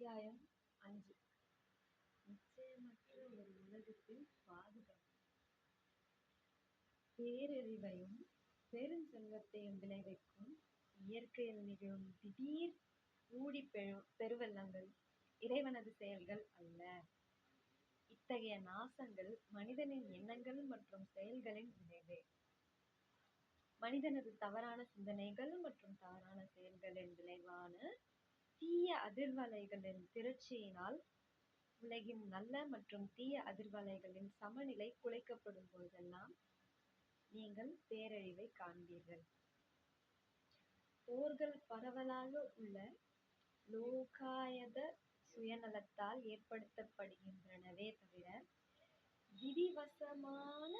அத்தியாயம் அஞ்சு நிச்சயமற்ற ஒரு உலகத்தில் பாதுகாப்பு பேரறிவையும் பெருஞ்செல்வத்தையும் விளைவிக்கும் இயற்கையில் நிகழும் திடீர் ஊடி பெரு பெருவெள்ளங்கள் இறைவனது செயல்கள் அல்ல. இத்தகைய நாசங்கள் மனிதனின் எண்ணங்கள் மற்றும் செயல்களின் விளைவே. மனிதனது தவறான சிந்தனைகள் மற்றும் தவறான செயல்களின் விளைவான தீய அதிர்வலைகளின் திரட்சியினால் உலகின் நல்ல மற்றும் தீய அதிர்வலைகளின் சமநிலை குலைக்கப்படும் போதெல்லாம் நீங்கள் பேரழிவைக் காண்பீர்கள். போர்கள் பரவலாக உள்ள லோகாயத சுயநலத்தால் ஏற்படுத்தப்படுகின்றனவே தவிர விதிவசமான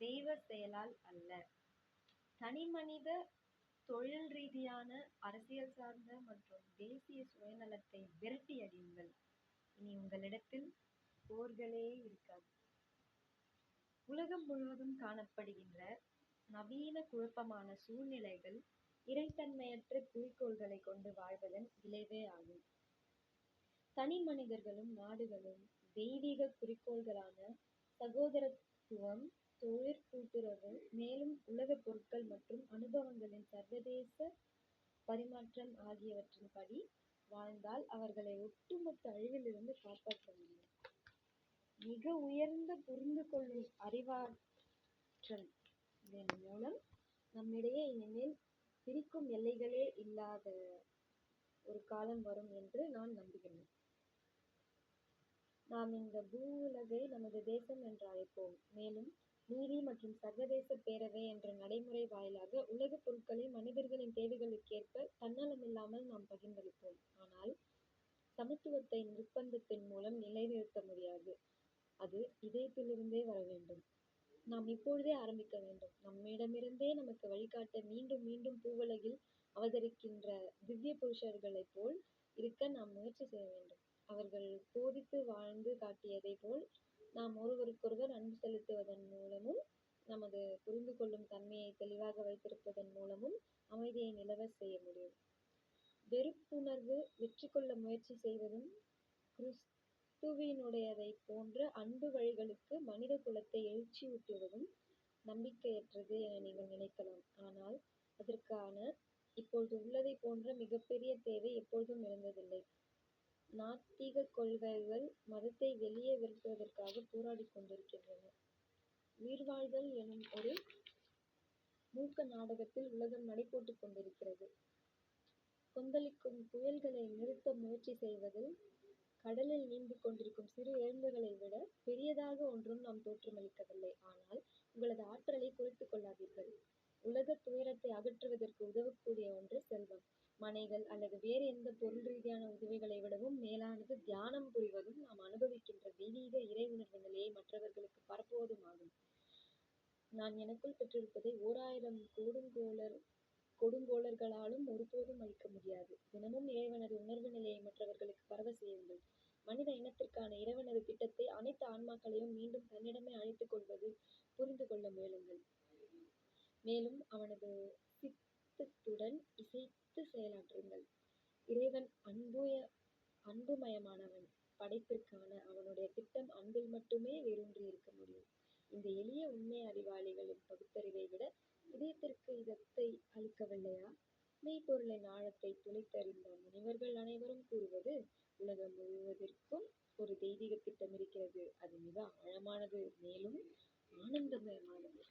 தெய்வ செயலால் அல்ல. தனிமனித தொழில் ரீதியான அரசியல் சார்ந்த மற்றும் தேசிய சுயநலத்தை விரட்டியடியுங்கள் இனி உங்களிடத்தில் போர்களே இருக்காது. உலகம் முழுவதும் காணப்படுகின்ற நவீன குழப்பமான சூழ்நிலைகள் இறைத்தன்மையற்ற குறிக்கோள்களைக் கொண்டு வாழ்வதன் விளைவே ஆகும். தனி மனிதர்களும் நாடுகளும் தெய்வீக குறிக்கோள்களான சகோதரத்துவம் தொழிற்கூட்டுறவு மேலும் உலகப் பொருட்கள் மற்றும் அனுபவங்களின் சர்வதேச பரிமாற்றம் ஆகியவற்றின் படி வாழ்ந்தால் அவர்களை ஒட்டுமொத்த அழிவிலிருந்து காப்பாற்ற முடியும். மிக உயர்ந்த புரிந்து கொள்ளும் அறிவாற்றல் இதன் மூலம் நம்மிடையே இனிமேல் பிரிக்கும் எல்லைகளே இல்லாத ஒரு காலம் வரும் என்று நான் நம்புகிறேன். நாம் இந்த பூவுலகை நமது தேசம் என்று அழைப்போம். மேலும் நீதி மற்றும் சர்வதேச பேரவை என்ற நடைமுறை வாயிலாக உலகப் பொருட்களை மனிதர்களின் தேவைகளுக்கேற்ப தன்னலமில்லாமல் நாம் பகிர்ந்தளிப்போம். ஆனால் சமத்துவத்தை நிர்பந்தத்தின் மூலம் நிலைநிறுத்த முடியாது. அது இதயத்திலிருந்தே வரவேண்டும். நாம் இப்பொழுதே ஆரம்பிக்க வேண்டும். நம்மிடமிருந்தே நமக்கு வழிகாட்ட மீண்டும் மீண்டும் பூவுலகில் அவதரிக்கின்ற திவ்ய புருஷர்களைப் போல் இருக்க நாம் முயற்சி செய்ய வேண்டும். அவர்கள் போதித்து வாழ்ந்து காட்டியதைப் போல் நாம் ஒருவருக்கொருவர் அன்பு செலுத்துவதன் மூலமும் நமது புரிந்து கொள்ளும் தன்மையை தெளிவாக வைத்திருப்பதன் மூலமும் அமைதியை நிலவ செய்ய முடியும். வெறுப்புணர்வு வெற்றி கொள்ள முயற்சி செய்வதும் கிறிஸ்துவினுடையதைப் போன்ற அன்பு வழிகளுக்கு மனித குலத்தை எழுச்சியூட்டுவதும் நம்பிக்கையற்றது என நீங்கள் நினைக்கலாம். ஆனால் அதற்கான இப்பொழுது உள்ளதைப் போன்ற மிகப்பெரிய தேவை எப்பொழுதும் இருந்ததில்லை. நாத்திகக் கொள்கைகள் மதத்தை வெளியே விரட்டுவதற்காகப் போராடிக் கொண்டிருக்கின்றன. உயிர்வாழ்தல் எனும் ஒரு மூக்க நாடகத்தில் உலகம் நடைபோட்டுக் கொண்டிருக்கிறது. கொந்தளிக்கும் புயல்களை நிறுத்த முயற்சி செய்வதில் கடலில் நீந்திக் கொண்டிருக்கும் சிறு எறும்புகளை விடப் பெரியதாக ஒன்றும் நாம் தோற்றமளிக்கவில்லை. ஆனால் உங்களது ஆற்றலைக் குறைத்துக் கொள்ளாதீர்கள். உலகத் துயரத்தை அகற்றுவதற்கு உதவக்கூடிய ஒன்று செல்வம், மனைகள் அல்லது வேறு எந்த பொருள் ரீதியான உதவிகளை விடவும் மேலானது தியானம் புரிவதும் நாம் அனுபவிக்கின்ற தெய்வீக இறை உணர்வு நிலையை பரப்புவதும் ஆகும் நான் எனக்குள் பெற்றிருப்பதை ஓராயிரம் கொடுங்கோலர்களாலும் ஒருபோதும் அழிக்க முடியாது. தினமும் இறைவனது உணர்வு நிலையை மற்றவர்களுக்கு பரவ செய்யுங்கள். மனித இனத்திற்கான இறைவனது திட்டத்தை அனைத்து ஆன்மாக்களையும் மீண்டும் தன்னிடமே அழைத்துக் கொள்வது புரிந்து கொள்ள முயலுங்கள். மேலும் அவனது நாட்டத்துடன் இசைத்து செயலாற்றுங்கள். இறைவன் அன்புமயமானவன். படைப்பிற்கான அவனுடைய திட்டம் அன்பில் மட்டுமே வேரூன்றியிருக்க முடியும். இந்த எளிய உண்மை அறிவாளிகளின் பகுத்தறிவை விட இதயத்திற்கு இதத்தை அளிக்கவில்லையா? மெய்ப்பொருளின் ஆழத்தைத் துளைத்தறிந்த முனிவர்கள் அனைவரும் கூறுவது உலகம் முழுவதிற்கும் ஒரு தெய்வீகத் திட்டம் இருக்கிறது அது மிக ஆழமானது மேலும் ஆனந்தமயமானது.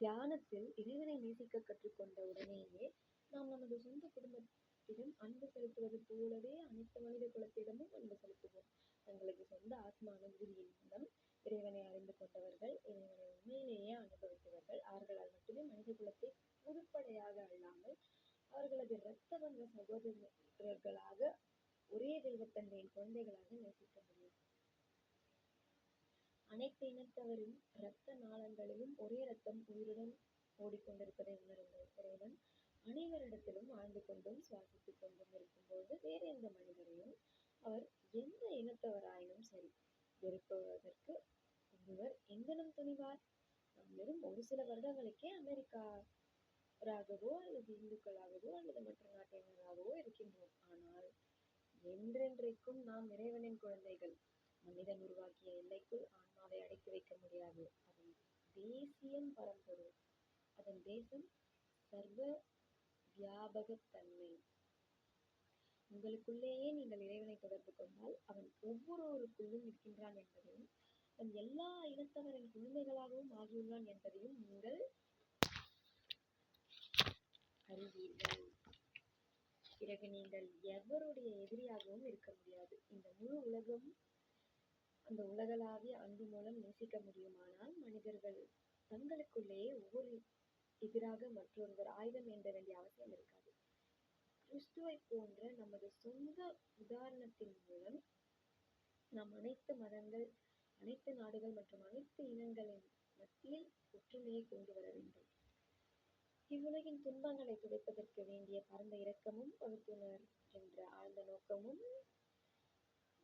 தியானத்தில் இறைவனை நேசிக்க கற்றுக்கொண்ட உடனேயே நாம் நமது சொந்த குடும்பத்திடம் அன்பு செலுத்துவது போலவே அனைத்து மனித குலத்திடமும் அன்பு செலுத்துவோம். தங்களது சொந்த ஆத்ம அனுபூதியின் மூலம் இறைவனை அறிந்து கொண்டவர்கள் இறைவனை உண்மையிலேயே அனுபவித்தவர்கள் அவர்களால் மட்டுமே மனித குலத்தை பொதுப்படையாக அல்லாமல் அவர்களது இரத்த வந்த சகோதரர்களாக ஒரே தெய்வத்தந்தையின் குழந்தைகளாக நேசிக்க முடியும். அனைத்து இனத்தவரின் இரத்த நாளங்களிலும் ஒரே இரத்தம் உயிருடன் ஓடிக்கொண்டிருப்பதை உணருங்கள். இறைவன் அனைவரிடத்திலும் வாழ்ந்து கொண்டும் சுவாசித்துக் கொண்டும் இருக்கும்போது வேறு எந்த மனிதரையும் அவர் எந்த இனத்தவராயினும் சரி வெறுப்பதற்கு ஒருவர் எங்கனம் துணிவார்? நாம் வெறும் ஒரு சில வருடங்களுக்கே அமெரிக்கராகவோ அல்லது இந்துக்களாகவோ அல்லது மற்ற நாட்டினராகவோ இருக்கின்றோம். ஆனால் என்றென்றைக்கும் நாம் இறைவனின் குழந்தைகள். மனிதன் உருவாக்கிய எல்லைக்குள் அதை அடக்கி வைக்க முடியாது. அதன் தேசியம் பரம்பொருள். அதன் தேசம் சர்வ வியாபகத்தன்மை. உங்களுக்குள்ளேயே நீங்கள் இறைவனை தொடர்பு கொண்டால், அவன் ஒவ்வொருவருக்குள்ளும் இருக்கின்றான் என்பதையும், அவன் எல்லா இனத்தவரின் குழந்தைகளாகவும் ஆகியுள்ளான் என்பதையும் நீங்கள் அறிவீர்கள். பிறகு நீங்கள் எவருடைய எதிரியாகவும் இருக்க முடியாது. இந்த முழு உலகம் அந்த உலகளாவிய அன்பு மூலம் நேசிக்க முடியுமானால், மனிதர்கள் தங்களுக்குள்ளேயே ஒவ்வொரு எதிராக மற்றொருவர் ஆயுதம் ஏந்த வேண்டிய அவசியம் இருக்காது. கிறிஸ்துவைப் போன்ற நமது சொந்த உதாரணத்தின் மூலம் நாம் அனைத்து மதங்கள், அனைத்து நாடுகள் மற்றும் அனைத்து இனங்களின் மத்தியில் ஒற்றுமையைக் கொண்டு வர வேண்டும். இவ்வுலகின் துன்பங்களைத் துடைப்பதற்கு வேண்டிய பரந்த இரக்கமும் பகுத்துணர்கின்ற ஆழ்ந்த நோக்கமும்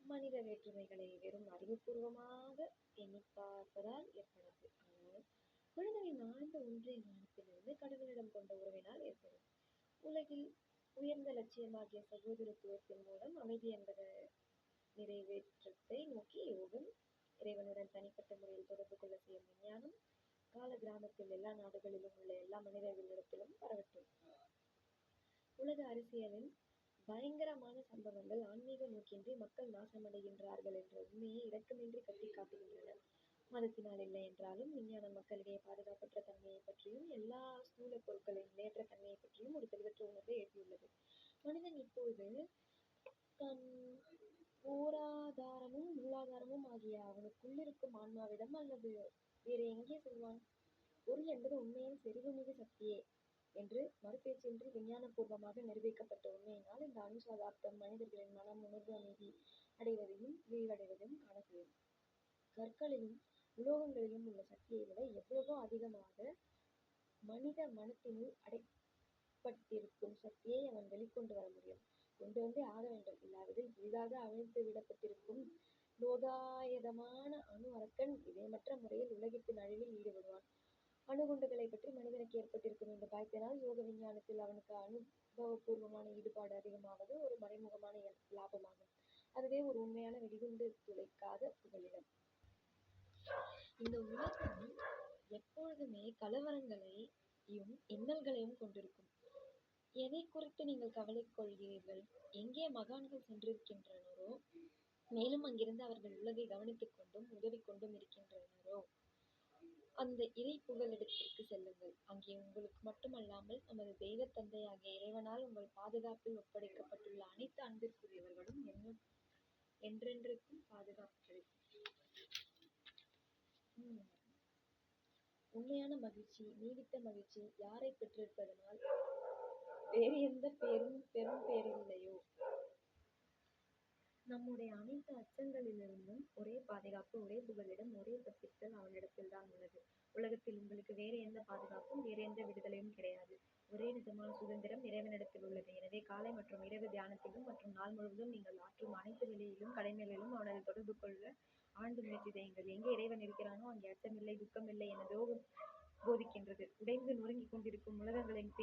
மனித வேற்றுமைகளை வெறும் அறிவுபூர்வமாக எண்ணிப் பார்ப்பதால் ஏற்படாது. ஆனால் மனிதனின் ஆழ்ந்த ஒன்றிய ஞானத்திலிருந்து கடவுளிடம் கொண்ட உறவினால் ஏற்படும். உலகில் உயர்ந்த லட்சியமாகிய சகோதரத்துவத்தின் மூலம் அமைதி என்பத நிறைவேற்றத்தை நோக்கி யோகம், இறைவனுடன் தனிப்பட்ட முறையில் தொடர்பு கொள்ள செய்யும் விஞ்ஞானம், கால கிராமத்தில் எல்லா நாடுகளிலும் உள்ள எல்லா மனிதர்களிடத்திலும் பரவட்டும். உலக அரசியலின் பயங்கரமான சம்பவங்கள் ஆன்மீக நோக்கின்றி மக்கள் நாசமடைகின்றார்கள் என்ற உண்மையை இரக்கமின்றி கட்டிக் காட்டுகின்றன. மதத்தினால் இல்லை என்றாலும் விஞ்ஞானம் மக்களிடையே பாதுகாப்பற்ற தன்மையைப் பற்றியும், எல்லா ஸ்தூலப் பொருட்களின் நிலையற்ற தன்மையைப் பற்றியும் ஒரு தெளிவற்ற உணர்வை எழுப்பியுள்ளது. மனிதன் இப்போது தன் ஓராதாரமும் மூலாதாரமும் ஆகிய அவனுக்குள்ளிருக்கும் ஆன்மாவிடம் அல்லது வேறு எங்கே செல்வான்? பொருள் என்பது உண்மையில் செறிவுமிகு சக்தியே என்று மறுபேச்சின்றி விஞ்ஞானபூர்வமாக நிரூபிக்கப்பட்ட உண்மையினால் இந்த அணு சதாப்தம் மனிதர்களின் மனம் உணர்வு அமைதி அடைவதையும் விரிவடைவதையும் காணக்கூடியது. கற்களிலும் உலோகங்களிலும் உள்ள சக்தியை விட எவ்வளவோ அதிகமாக மனித மனத்தினுள் அடைப்பட்டிருக்கும் சக்தியை அவன் வெளிக்கொண்டு வர முடியும். கொண்டு வந்தே ஆக வேண்டும். இல்லாவிடில் எளிதாக அவிழ்த்துவிடப்பட்டிருக்கும் லோகாயதமான அணு அரக்கன் இதயமற்ற முறையில் உலகத்தின் அழிவில் ஈடுபடுவான். அணுகுண்டுகளைப் பற்றி மனிதனுக்கு ஏற்பட்டிருக்கும் இந்த பயத்தினால் யோக விஞ்ஞானத்தில் அவனுக்கு அனுபவபூர்வமான ஈடுபாடு அதிகமாவது ஒரு மறைமுகமான லாபமாகும். அதுவே ஒரு உண்மையான வெடிகுண்டு துளைக்காத புகலிடம். இந்த உலகம் எப்பொழுதுமே கலவரங்களையும் இன்னல்களையும் கொண்டிருக்கும். எதை குறித்து நீங்கள் கவலை கொள்கிறீர்கள்? எங்கே மகான்கள் சென்றிருக்கின்றனரோ, மேலும் அங்கிருந்து அவர்கள் உலகை கவனித்துக் கொண்டும் உதவி கொண்டும் இருக்கின்றனரோ, அந்த இறை புகலிடத்திற்கு செல்லுங்கள். அங்கே உங்களுக்கு மட்டுமல்லாமல் நமது தெய்வ தந்தையாகிய இறைவனால் உங்கள் பாதுகாப்பில் ஒப்படைக்கப்பட்டுள்ள அனைத்து அன்பிற்குரியவர்களும் என்றென்றைக்கும் பாதுகாப்பு கிடைக்கும். உண்மையான மகிழ்ச்சி, நீடித்த மகிழ்ச்சி யாரை பெற்றிருப்பதனால் வேறு எந்த பேரும் நம்முடைய அனைத்து அச்சங்களிலிருந்தும் ஒரே பாதுகாப்பு, ஒரே புகலிடம், ஒரே தப்பித்தல் அவனிடத்தில்தான் உள்ளது. உலகத்தில் உங்களுக்கு வேறு எந்த பாதுகாப்பும், வேறு எந்த விடுதலையும் கிடையாது. ஒரே விதமான சுதந்திரம் இறைவனிடத்தில் உள்ளது. எனவே காலை மற்றும் இரவு தியானத்திலும் மற்றும் நாள் முழுவதும் நீங்கள் ஆற்றும் அனைத்து நிலையிலும் கடைநிலையிலும் அவனது தொடர்பு கொள்ள ஆழ்ந்து முயற்சி செய்யுங்கள். எங்கே இறைவன் இருக்கிறானோ அங்கே அச்சமில்லை, துக்கமில்லை என யோகம் போதிக்கின்றது. உடைந்து நொறுங்கிக் கொண்டிருக்கும் உலகங்களின்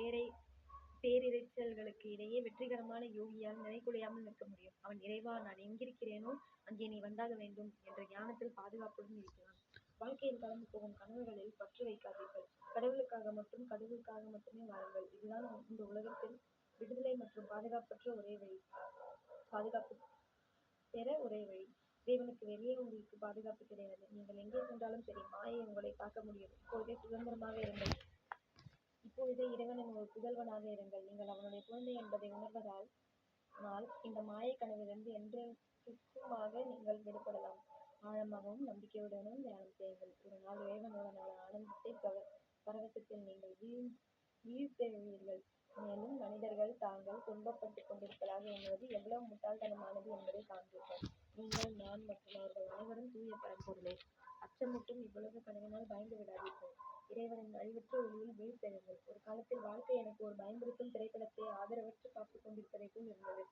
பேரிரைச்சல்களுக்கு இடையே வெற்றிகரமான யோகியால் நிலைகுலையாமல் நிற்க முடியும். அவன் இறைவா நான் எங்கிருக்கிறேனோ அங்கே நீ வந்தாக வேண்டும் என்ற ஞானத்தில் பாதுகாப்புடன் இருக்கிறான். வாழ்க்கையில் கடந்து போகும் கனவுகளில் பற்று வைக்காதீர்கள். கடவுளுக்காக மட்டும் கடவுளுக்காக மட்டுமே வாழுங்கள். இதுதான் இந்த உலகத்தில் விடுதலை மற்றும் பாதுகாப்பற்ற ஒரே வழி பாதுகாப்பு பெற ஒரே வழி. இறைவனுக்கு வெளியே உங்களுக்கு பாதுகாப்பு கிடையாது. நீங்கள் எங்கே சென்றாலும் சரி, மாயை உங்களைத் தாக்க முடியும். இப்பொழுதே சுதந்திரமாக இருங்கள். இப்பொழுதே இறைவனின் ஒரு புதல்வனாக இருங்கள். நீங்கள் அவனுடைய குழந்தை என்பதை உணர்வதால் உணர்வதானால் இந்த மாயக் கனவிலிருந்து என்றென்றைக்குமாக நீங்கள் விடுபடலாம். ஆழமாகவும் நம்பிக்கையுடனும் தியானம் செய்யுங்கள். ஒரு நாள் இறைவனுடனான பர பரவசத்தில் நீங்கள் வீழ்த்தெழுவீர்கள். மேலும் மனிதர்கள் தாங்கள் துன்பப்பட்டுக் கொண்டிருப்பதாக எண்ணுவது எவ்வளவு முட்டாள்தனமானது என்பதை காண்பீர்கள். நீங்கள், நான் மற்றும் அவர்கள் அனைவரும் தூய பரம்பொருளே. அச்சமூட்டும் இவ்வுலகக் கனவினால் பயந்து விடாதீர்கள். இறைவனின் அறிவற்ற ஒளியில் விழித்தெழுங்கள். ஒரு காலத்தில் வாழ்க்கை எனக்கு ஒரு பயமுறுத்தும் திரைப்படத்தை ஆதரவற்று காத்துக் கொண்டிருப்பதைப் போல் இருந்தது.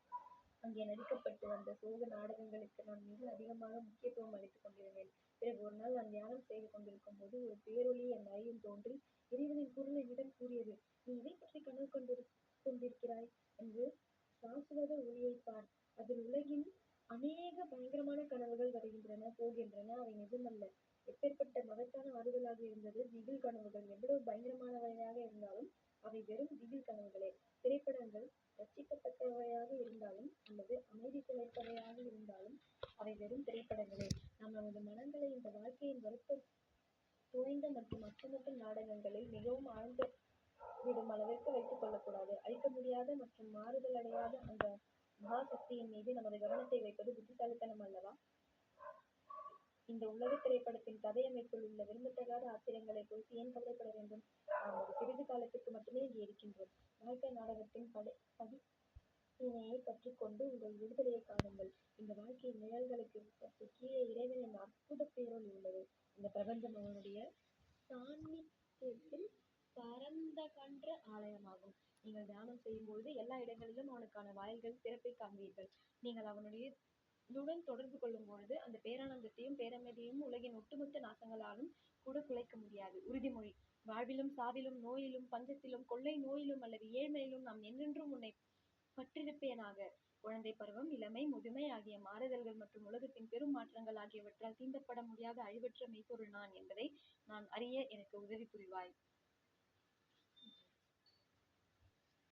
அங்கே நடிக்கப்பட்டு வந்த சோக நாடகங்களுக்கு நான் மிக அதிகமாக முக்கியத்துவம் அளித்துக் கொண்டிருந்தேன். பிறகு ஒருநாள் நான் தியானம் செய்து கொண்டிருக்கும் போது ஒரு பேரொளி என் அறையில் தோன்றி இறைவனின் குரல் என்னிடம் கூறியது நீ இதை பற்றி கனவு கொண்டிருக்கிறாய்? என்று சாசுவத ஒளியை பார். அதில் உலகின் அநேக பயங்கரமான கனவுகள் வருகின்றன போகின்றன அவை நிஜமல்ல. எப்பேர்ப்பட்ட மகத்தான ஆறுதலாக இருந்தது திகில் கனவுகள். எவ்வளவு பயங்கரமானவையாக இருந்தாலும் அவை வெறும் திகில் கனவுகளே. திரைப்படங்கள் ரசிக்கத்தக்கவையாக இருந்தாலும் அல்லது அமைதி சிலைப்பவையாக இருந்தாலும் அவை வெறும் திரைப்படங்களே. நாம் நமது மனங்களை இந்த வாழ்க்கையின் வருத்தம் தோய்ந்த மற்றும் அர்த்தமற்ற நாடகங்களில் மிகவும் ஆழ்ந்து விடும் அளவிற்கு வைத்துக் கொள்ளக்கூடாது. அழிக்க முடியாத மற்றும் மாறுதலடையாத அந்த மகாசக்தியின் மீது நமது கவனத்தை வைப்பது புத்திசாலித்தனம் அல்லவா? இந்த உலக திரைப்படத்தின் கதையமைப்பில் உள்ள விரும்பத்தகாத ஆத்திரங்களை குறித்து ஏன் கவலைப்பட வேண்டும்? நாம் ஒரு சிறிது காலத்திற்கு மட்டுமே இங்கே இருக்கின்றோம். வாழ்க்கை நாடகத்தின் படை கற்றுக் கற்றுக்கொண்டு உங்கள் விடுதலையைக் காணுங்கள். இந்த வாழ்க்கையின் நிழல்களுக்கு சற்றுக் கீழே இறைவனின் அற்புத பேரொளி உள்ளது. இந்த பிரபஞ்சம் அவனுடைய சாநித்தியத்தில் பரந்தகன்ற ஆலயமாகும். நீங்கள் தியானம் செய்யும்பொழுது எல்லா இடங்களிலும் அவனுக்கான வாயில்கள் திறப்பைக் காண்பீர்கள். நீங்கள் அவனுடன் தொடர்பு கொள்ளும்பொழுது அந்த பேரானந்தத்தையும் பேரமைதியையும் உலகின் ஒட்டுமொத்த நாசங்களாலும் கூடக் குலைக்க முடியாது. உறுதிமொழி வாழ்விலும் சாவிலும் நோயிலும் பஞ்சத்திலும் கொள்ளை நோயிலும் அல்லது ஏழ்மையிலும் நான் என்றென்றும் உன்னைப் பற்றிருப்பேனாக. குழந்தைப் பருவம் இளமை முதுமை ஆகிய மாறுதல்கள் மற்றும் உலகத்தின் பெரும் மாற்றங்கள் ஆகியவற்றால் தீண்டப்பட முடியாத அழிவற்ற மெய்ப்பொருள் நான் என்பதை நான் அறிய எனக்கு உதவி புரிவாய்.